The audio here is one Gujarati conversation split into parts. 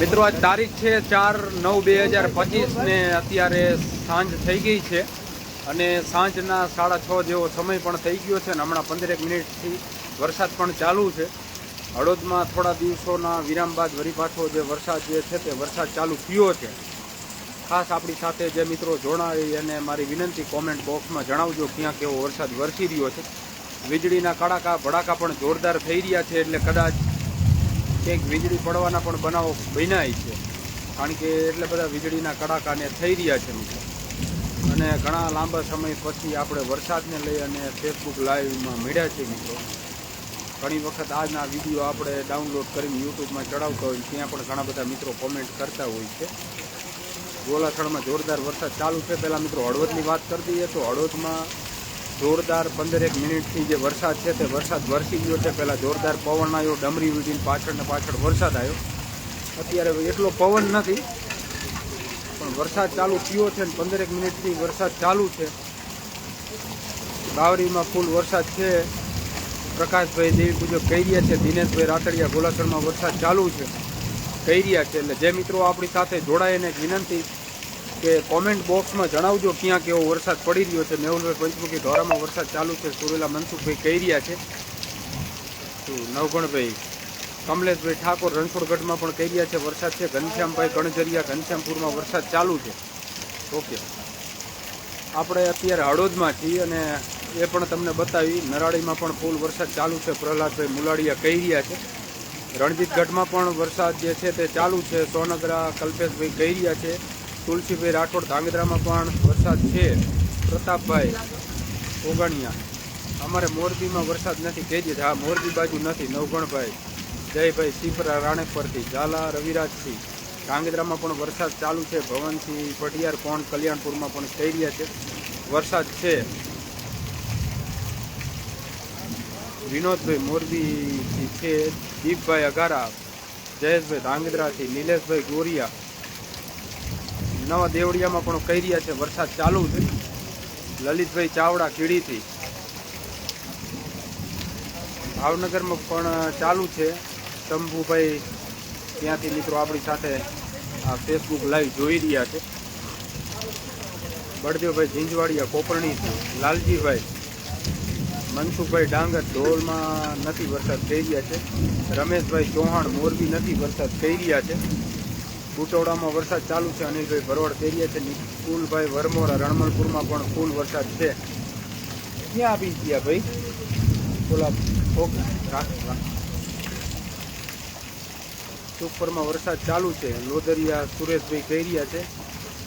મિત્રો, આજ તારીખ છે ચાર નવ બે હજાર પચીસ ને અત્યારે સાંજ થઈ ગઈ છે અને સાંજના સાડા છ જેવો સમય પણ થઈ ગયો છે અને હમણાં પંદરેક મિનિટથી વરસાદ પણ ચાલુ છે. હળોદમાં થોડા દિવસોના વિરામ બાદ વરી પાછો જે વરસાદ જે છે તે વરસાદ ચાલુ થયો છે. ખાસ આપણી સાથે જે મિત્રો જોડાવી અને મારી વિનંતી કોમેન્ટ બોક્સમાં જણાવજો ક્યાં કેવો વરસાદ વરસી રહ્યો છે. વીજળીના કડાકા ભડાકા પણ જોરદાર થઈ રહ્યા છે એટલે કદાચ ક્યાંક વીજળી પડવાના પણ બનાવો બન્યા છે. કારણ કે એટલે બધા વીજળીના કડાકાને થઈ રહ્યા છે મિત્રો. અને ઘણા લાંબા સમય પછી આપણે વરસાદને લઈ અને ફેસબુક લાઈવમાં મળ્યા છે મિત્રો. ઘણી વખત આજના વીડિયો આપણે ડાઉનલોડ કરીને યુટ્યુબમાં ચડાવતા હોય, ત્યાં પણ ઘણા બધા મિત્રો કોમેન્ટ કરતા હોય છે. ગોલાથળમાં જોરદાર વરસાદ ચાલુ છે. પહેલાં મિત્રો હળવદની વાત કરી દઈએ તો હળવદમાં જોરદાર પંદરેક મિનિટથી જે વરસાદ છે તે વરસાદ વરસી ગયો છે. પહેલાં જોરદાર પવન આવ્યો, ડમરી વીડીને પાછળ ને પાછળ વરસાદ આવ્યો. અત્યારે એટલો પવન નથી, પણ વરસાદ ચાલુ થયો છે ને પંદરેક મિનિટથી વરસાદ ચાલુ છે. બાવરીમાં ફૂલ વરસાદ છે. પ્રકાશભાઈ દેવી પૂજક કહી રહ્યા છે, દિનેશભાઈ રાતડિયા ગોલાસણમાં વરસાદ ચાલુ છે. કહી રહ્યા છે, એટલે જે મિત્રો આપણી સાથે જોડાય એને વિનંતી કે કોમેન્ટ બોક્સમાં જણાવજો ક્યાં કેવો વરસાદ પડી રહ્યો છે. મેહુલભાઈ પંચમુખી ધોરામાં વરસાદ ચાલુ છે. સુરેલા મનસુખભાઈ કહી રહ્યા છે. નવગણભાઈ, કમલેશભાઈ ઠાકોર રણછોડગઢમાં પણ કહી રહ્યા છે, વરસાદ છે. ઘનશ્યામભાઈ ગણજરિયા ઘનશ્યામપુરમાં વરસાદ ચાલુ છે. ઓકે. આપણે અત્યારે હળોદમાં છીએ અને એ પણ તમને બતાવી, નરાળીમાં પણ ફૂલ વરસાદ ચાલુ છે. પ્રહલાદભાઈ મુલાડિયા કહી રહ્યા છે. રણજીતગઢમાં પણ વરસાદ જે છે તે ચાલુ છે. સોનગરા, કલ્પેશભાઈ કહી રહ્યા છે. તુલસીભાઈ રાઠોડ ધાંગધ્રામાં પણ વરસાદ છે. પ્રતાપભાઈ ઓગણિયા. અમારે મોરબીમાં વરસાદ નથી. કહેજે હા, મોરબી બાજુ નથી. નવગણભાઈ. જયભાઈ સિપરા રાણેપરથી ઝાલા રવિરાજસિંહ. ધાંગધ્રામાં પણ વરસાદ ચાલુ છે. ભવનસિંહ પટિયાર કોણ? કલ્યાણપુરમાં પણ થઈ રહ્યા છે. વરસાદ છે. વિનોદભાઈ મોરબીથી છે. દીપભાઈ અગારા જયેશભાઈ ધાંગધ્રાથી. નિલેશભાઈ ગોરિયા. નવા દેવળિયામાં પણ કહી રહ્યા છે. વરસાદ ચાલુ છે. લલિતભાઈ ચાવડા કીડીથી. ભાવનગરમાં પણ ચાલુ છે. શંભુભાઈ ત્યાંથી મિત્રો આપણી સાથે આ ફેસબુક લાઈવ જોઈ રહ્યા છે. બળદેવભાઈ ઝીંઝવાડિયા કોપરણીથી. લાલજીભાઈ, મનસુખભાઈ ડાંગર ધોલમાં નથી વરસાદ થઈ રહ્યા છે. રમેશભાઈ ચૌહાણ મોરબી નથી વરસાદ થઈ રહ્યા છે. બુટોડામાં વરસાદ ચાલુ છે. અનિલભાઈ ભરવાડ થઈ છે. નિકુલભાઈ વરમોરા રણમલપુરમાં પણ ફૂલ વરસાદ છે. ક્યાં આપી ગયા ભાઈ? ઓલા ઓકે સુપરમાં વરસાદ ચાલુ છે. લોદરિયા, સુરેશભાઈ તેરિયા છે.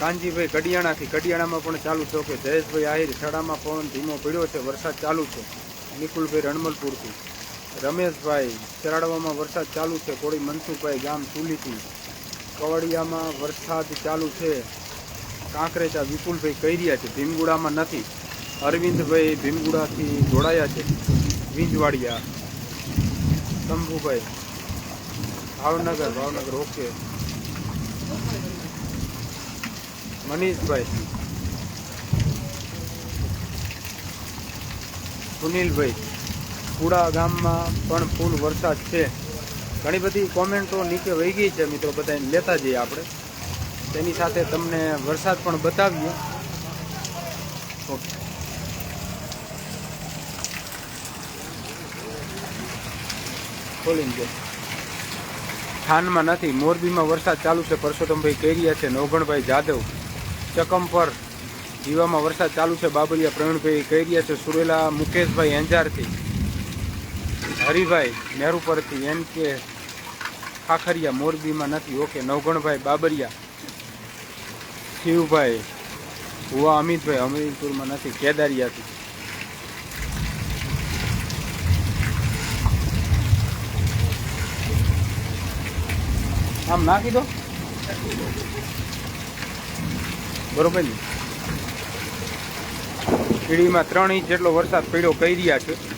કાનજીભાઈ કડિયાણાથી કડિયાણામાં પણ ચાલુ છે. ઓકે, જયેશભાઈ આહિર છડામાં પવન ધીમો પડ્યો છે. વરસાદ ચાલુ છે. નિકુલભાઈ રણમલપુરથી. રમેશભાઈ ચરાડવામાં વરસાદ ચાલુ છે. કોળી મનસુખભાઈ ગામ ચુલીથી કવડિયામાં વરસાદ ચાલુ છે. કાંકરેચા વિપુલભાઈ કહી રહ્યા છે, ભીમગુડામાં નથી. અરવિંદભાઈ ભીમગુડાથી જોડાયા છે. વીંજવાડિયા. શંભુભાઈ. ભાવનગર ભાવનગર, ઓકે. મનીષભાઈ. સુનિલભાઈ. કુડા ગામમાં પણ ફૂલ વરસાદ છે. ઘણી બધી કોમેન્ટો નીચે વહી ગઈ છે મિત્રો બધાને લેતા જઈએ આપણે. તેની સાથે તમને વરસાદ પણ બતાવીએ. ઓકે. ખોલીને જો થાનમાં નથી, મોરબીમાં વરસાદ ચાલુ છે. પરસોત્તમભાઈ કેરિયા છે, નવગણભાઈ જાદવ. ચકમ પર દીવામાં વરસાદ ચાલુ છે. બાબરિયા પ્રવીણભાઈ કેરિયા છે, સુરેલા મુકેશભાઈ અંજારથી હરિભાઈ નેહરુ પરથી એન કે ખાખરિયા મોરબીમાં નથી. ઓકે, નવગણભાઈ બાબરિયા, શિવભાઈ હુવા અમિતભાઈ, અમીરપુરમાં નથી, કેદારિયાથી. આમ નાખી દો. બરોબર ને? કીડીમાં ત્રણ ઇંચ જેટલો વરસાદ પડ્યો, કહી રહ્યા છે.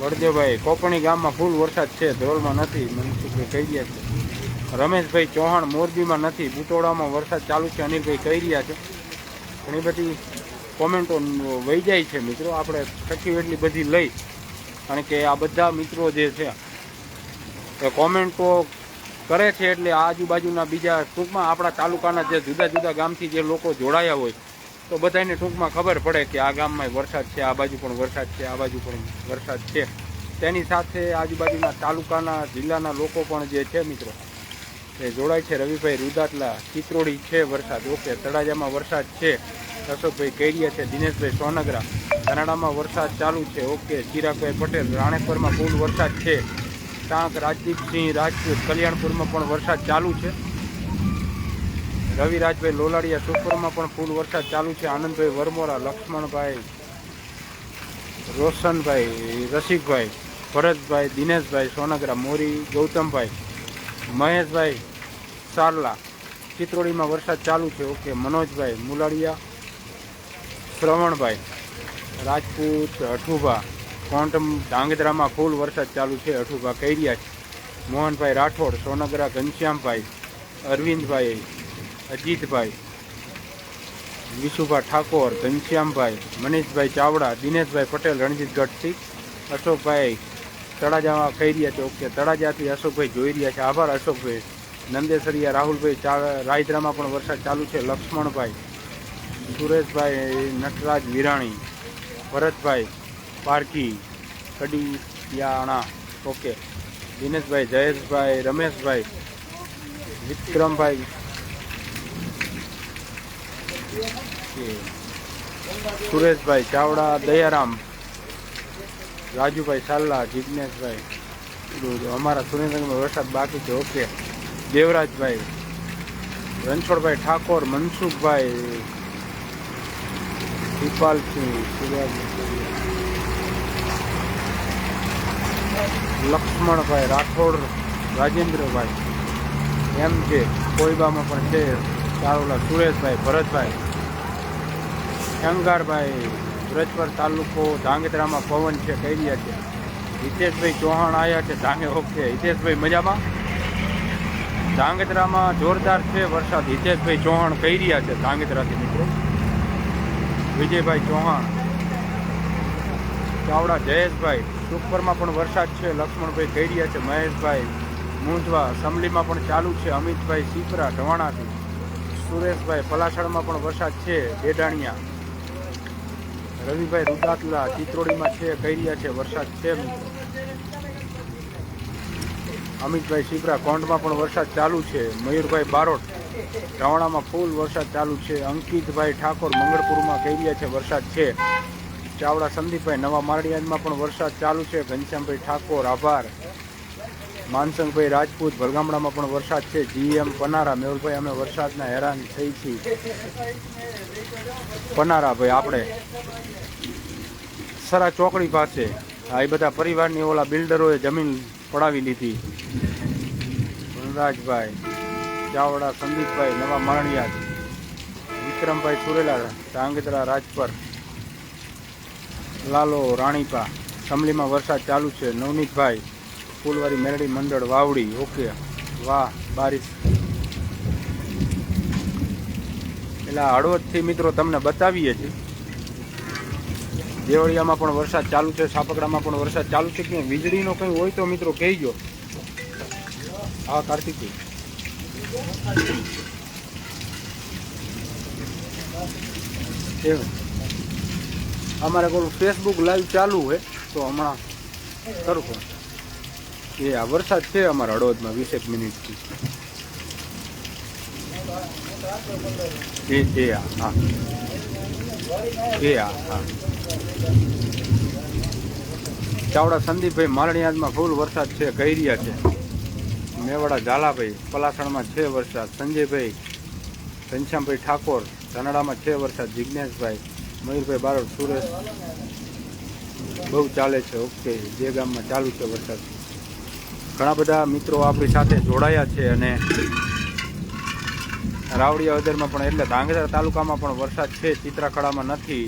વડદેવભાઈ, કોપણી ગામમાં ફૂલ વરસાદ છે ધ્રોલમાં નથી મનસુખભાઈ કહી રહ્યા છે. રમેશભાઈ ચૌહાણ મોરબીમાં નથી બુટોડામાં વરસાદ ચાલુ છે, અનિલભાઈ કહી રહ્યા છે. ઘણી બધી કોમેન્ટો વહી જાય છે મિત્રો, આપણે શક્ય એટલી બધી લઈ, કારણ કે આ બધા મિત્રો જે છે, એ કોમેન્ટો કરે છે એટલે આજુબાજુના બીજા ટૂંકમાં આપણા તાલુકાના જે જુદા જુદા ગામથી જે લોકો જોડાયા હોય તો બધાને ટૂંકમાં ખબર પડે કે આ ગામમાં વરસાદ છે, આ બાજુ પણ વરસાદ છે, આ બાજુ પણ વરસાદ છે. તેની સાથે આજુબાજુના તાલુકાના, જિલ્લાના લોકો પણ જે છે મિત્રો, એ જોડાય છે. રવિભાઈ રુદાતલા ચિત્રોડી છે વરસાદ. ઓકે, તળાજામાં વરસાદ છે. અશોકભાઈ કેરિયા છે, દિનેશભાઈ સોનગરા. કનાડામાં વરસાદ ચાલુ છે. ઓકે, ચિરાગભાઈ પટેલ, રાણેપુરમાં ફૂલ વરસાદ છે. ટાંક રાજદીપસિંહ રાજપૂત, કલ્યાણપુરમાં પણ વરસાદ ચાલુ છે. રવિરાજભાઈ લોલાડિયા સુપરમાં પણ ફૂલ વરસાદ ચાલુ છે. આનંદભાઈ વરમોરા, લક્ષ્મણભાઈ, રોશનભાઈ, રસિકભાઈ, ભરતભાઈ, દિનેશભાઈ, સોનગરા, મોરી, ગૌતમભાઈ, મહેશભાઈ, સારલા. ચિત્રોડીમાં વરસાદ ચાલુ છે. ઓકે, મનોજભાઈ મુલાડિયા, શ્રવણભાઈ, રાજપૂત, અઠુભા કોન્ટમ ધાંગધ્રામાં ફૂલ વરસાદ ચાલુ છે. અઠુભા કૈરિયા છે મોહનભાઈ રાઠોડ, સોનગરા, ઘનશ્યામભાઈ, અરવિંદભાઈ અજીતભાઈ, વિશુભા ઠાકોર, ઘનશ્યામભાઈ, મનીષભાઈ ચાવડા, દિનેશભાઈ પટેલ રણજીત ગઢથી અશોકભાઈ તળાજામાં કહી રહ્યા છે, ઓકે, તળાજાથી અશોકભાઈ જોઈ રહ્યા છે. આભાર અશોકભાઈ. નંદેસરિયા, રાહુલભાઈ રાયદ્રામાં પણ વરસાદ ચાલુ છે. લક્ષ્મણભાઈ, સુરેશભાઈ, નટરાજ વિરાણી, ભરતભાઈ, પારકી, કડિયાણા, ઓકે, દિનેશભાઈ, જયેશભાઈ, રમેશભાઈ, વિક્રમભાઈ સુરેશભાઈ ચાવડા, દયારામ, રાજુભાઈ સાલ્લા જિજ્ઞેશભાઈ અમારા સુરેન્દ્રનગરમાં વરસાદ બાકી છે, ઓકે. દેવરાજભાઈ, રણછોડભાઈ ઠાકોર, મનસુખભાઈ, દીપાલસિંહ લક્ષ્મણભાઈ રાઠોડ, રાજેન્દ્રભાઈ, એમ છે કોઈબામાં પણ છે, ચારોલા સુરેશભાઈ, ભરતભાઈ. શંગારભાઈ સુરજપર તાલુકો ધાંગધ્રામાં પવન છે, કહી રહ્યા છે. હિતેશભાઈ ચૌહાણ આવ્યા છે ધાંગે ઓકે. હિતેશભાઈ, મજામાં? ધાંગધ્રામાં જોરદાર છે વરસાદ. હિતેશભાઈ ચૌહાણ કહી રહ્યા છે, ધાંગધ્રાથી મિત્રો. વિજયભાઈ ચૌહાણ. ચાવડા જયેશભાઈ, સુખપરમાં પણ વરસાદ છે, લક્ષ્મણભાઈ કહી રહ્યા છે, મહેશભાઈ મૂંઝવા સમલીમાં પણ ચાલુ છે, અમિતભાઈ સીપરા ઢવાણાથી સુરેશભાઈ પલાસણમાં પણ વરસાદ છે બેડાણિયા રવિભાઈ રૂદાતલા ચિત્રોડીમાં છે, કહી રહ્યા છે, વરસાદ છે અમિતભાઈ શિપરા કોંડમાં પણ વરસાદ ચાલુ છે. મયુરભાઈ બારોટ ઢવાણામાં ફૂલ વરસાદ ચાલુ છે. અંકિતભાઈ ઠાકોર મંગળપુરમાં કહી રહ્યા છે, વરસાદ છે. ચાવડા સંદીપભાઈ નવા મારડિયાદમાં પણ વરસાદ ચાલુ છે. ઘનશ્યામભાઈ ઠાકોર, આભાર. માનસંગભાઈ રાજપૂત ભરગામડામાં પણ વરસાદ છે. જીએમ પનારા, મેહુલભાઈ, અમે વરસાદના હેરાન થઈ છીએ. પનારા ભાઈ, આપણે. સરા ચોકડી પાસે. આ એ બધા પરિવારની ઓલા બિલ્ડરોએ જમીન પડાવી લીધી. વનરાજભાઈ, ચાવડા, સંદીપભાઈ, નવા મારણિયા વિક્રમભાઈ સુરેલા, ધાંગધ્રા, રાજપર, લાલો, રાણીપા. સમલીમાં વરસાદ ચાલુ છે. નવનીતભાઈ ફૂલવારી મેરડી મંડળ વાવડી. ઓકે. વાહ, બારીશ. એટલે હળવદથી મિત્રો તમને બતાવીએ છીએ. દેવળિયામાં પણ વરસાદ ચાલુ છે, સાપકડામાં પણ વરસાદ ચાલુ છે. કે વીજળીનો કંઈ હોય તો મિત્રો કહેજો. હા કાર્તિકભાઈ અમારે કોઈ ફેસબુક લાઈવ ચાલુ હોય તો હમણાં કરું એ આ વરસાદ છે અમારા હળવદમાં વીસેક મિનિટથી. એ એ હા. એ હા હા. ચાવડા સંદીપભાઈ મારણિયાદમાં ફૂલ વરસાદ છે, કહી રહ્યા છે. મેવાડા ઝાલાભાઈ પલાસણમાં છે વરસાદ. સંજયભાઈ ઘનશ્યામભાઈ ઠાકોર ધનાડામાં છે વરસાદ. જિજ્ઞેશભાઈ મયુરભાઈ બારોટ સુરેશ બહુ ચાલે છે. ઓકે. જે ગામમાં ચાલુ છે વરસાદ. ઘણા બધા મિત્રો આપણી સાથે જોડાયા છે અને રાવડિયા વદરમાં પણ એટલે ધાંગધ્રા તાલુકામાં પણ વરસાદ છે, ચિત્રાખડામાં નથી.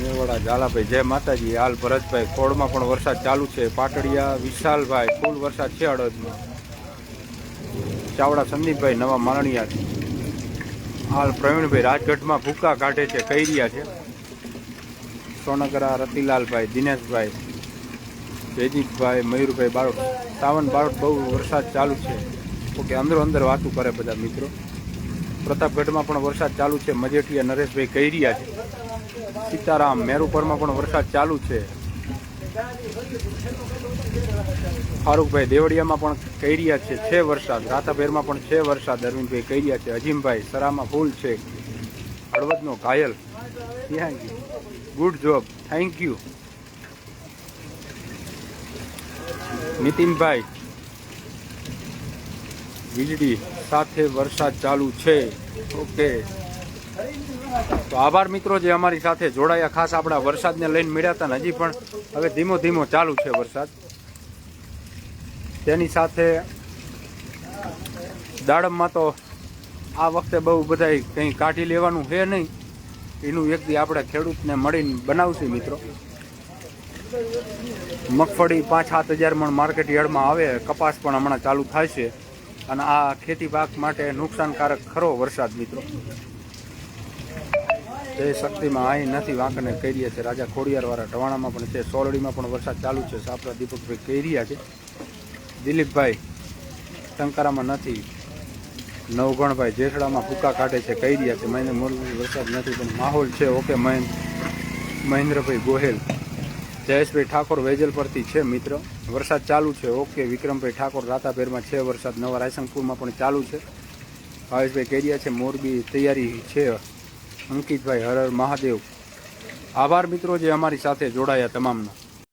મેવાડા ઝાલાભાઈ, જય માતાજી. હાલ ભરતભાઈ ખોડમાં પણ વરસાદ ચાલુ છે. પાટડિયા, વિશાલભાઈ, ફૂલ વરસાદ છે અડદમાં ચાવડા સંદીપભાઈ, નવા મારણિયા હાલ પ્રવીણભાઈ રાજગઢમાં ભૂકા કાઢે છે, કહી રહ્યા છે. સોનગરા, રતિલાલભાઈ, દિનેશભાઈ જયદીપભાઈ મયુરભાઈ બારોટ. સાવન બારોટ બહુ વરસાદ ચાલુ છે. ઓકે, અંદરો અંદર વાતું કરે બધા મિત્રો. પ્રતાપગઢમાં પણ વરસાદ ચાલુ છે. મજેઠિયા નરેશભાઈ કૈરિયા છે. સીતારામ, મેરુપરમાં પણ વરસાદ ચાલુ છે. ફારૂકભાઈ દેવળિયામાં પણ કૈરિયા છે. છે વરસાદ. રાતાભેરમાં પણ છે વરસાદ. અરવિંદભાઈ કૈરિયા છે. અજીમભાઈ સરામાં ફૂલ છે. હળવદનો ઘાયલ. Good job thank you Nitinbhai વીજળી સાથે વરસાદ ચાલુ છે. ઓકે તો આભાર મિત્રો જે અમારી સાથે જોડાયા. ખાસ આપણા વરસાદને લઈને મળ્યા હતા હજી પણ હવે ધીમો ધીમો ચાલુ છે વરસાદ. તેની સાથે દાડમમાં તો આ વખતે બહુ બધાય કંઈ કાઢી લેવાનું છે નહીં. એનું વ્યક્તિ આપણે ખેડૂતને મળીને બનાવશું મિત્રો. મગફળી પાંચ સાત હજાર મણ માર્કેટ યાર્ડમાં આવે, કપાસ પણ હમણાં ચાલુ થાય છે. અને આ ખેતી પાક માટે નુકસાનકારક ખરો વરસાદ મિત્રો. તે શક્તિમાં અહીં નથી વાંકને કહીએ છે. રાજા ખોડિયારવાળા ટવાણામાં પણ છે સોરડીમાં પણ વરસાદ ચાલુ છે. સાપરા દીપકભાઈ કહી રહ્યા છે. દિલીપભાઈ, ટંકારામાં નથી. નવગણભાઈ જેઠડામાં ફૂકા કાઢે છે, કહી રહ્યા છે, મહિને મોરબી વરસાદ નથી, પણ માહોલ છે. ઓકે મહેન્દ્ર મહેન્દ્રભાઈ ગોહેલ. જયેશભાઈ ઠાકોર વેજલ પરથી છે, મિત્ર. વરસાદ ચાલુ છે. ઓકે, વિક્રમભાઈ ઠાકોર રાતાભેરમાં છે, વરસાદ નવા રાયસંગપુરમાં પણ ચાલુ છે. ભાવેશભાઈ કેરિયા છે, મોરબી તૈયારી છે. અંકિતભાઈ હર હર મહાદેવ. આભાર મિત્રો જે અમારી સાથે જોડાયા તમામનો.